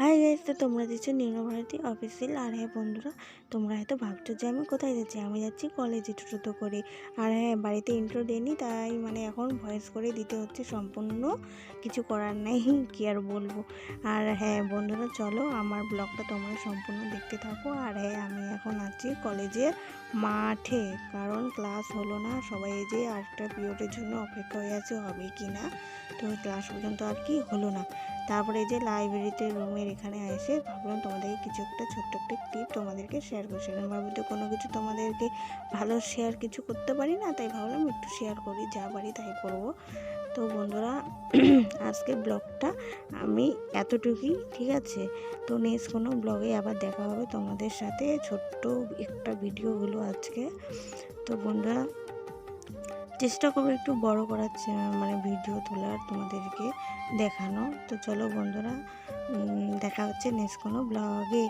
Hi guys, তো তোমরা দিচ্ছ নিম্নভারতী অফিসিয়াল আর হ্যাঁ বন্ধুরা, তোমরা হয়তো ভাবছ যে আমি কোথায় যাচ্ছি? আমি যাচ্ছি কলেজে টোটো করে। আর হ্যাঁ বাড়িতে ইন্ট্রো দেয়নি তাই মানে এখন ভয়েস করে দিতে হচ্ছে, সম্পূর্ণ কিছু করার নেই, কি আর বলব। আর হ্যাঁ বন্ধুরা, চলো আমার ব্লগটা তোমরা সম্পূর্ণ দেখতে থাকো। আর হ্যাঁ আমি এখন আছি কলেজে মাঠে, কারণ ক্লাস হলো না। সবাই যে আরেকটা পিরিয়ডের জন্য অপেক্ষা হয়ে আছে, হবে কি না? তো ক্লাস পর্যন্ত আর কি হলো না। তারপরে যে লাইব্রেরিতে রুমের এখানে এসে ভাবলাম তোমাদেরকে কিছু একটা ছোট্ট একটা ক্লিপ তোমাদেরকে শেয়ার করি। সেখানে ভাবি তো কোনো কিছু তোমাদেরকে ভালো শেয়ার কিছু করতে পারি না, তাই ভাবলাম একটু শেয়ার করি, যা পারি তাই করব। তো বন্ধুরা আজকে ব্লগটা আমি এতটুকুই, ঠিক আছে? তো নেক্সট কোনো ব্লগে আবার দেখা হবে তোমাদের সাথে। ছোট্ট একটা ভিডিও হলো আজকে। তো বন্ধুরা চেষ্টা করব একটু বড় করার মানে ভিডিও তোলার তোমাদেরকে দেখানো তো চলো বন্ধুরা দেখা হচ্ছে নেক্সট কোনো ব্লগে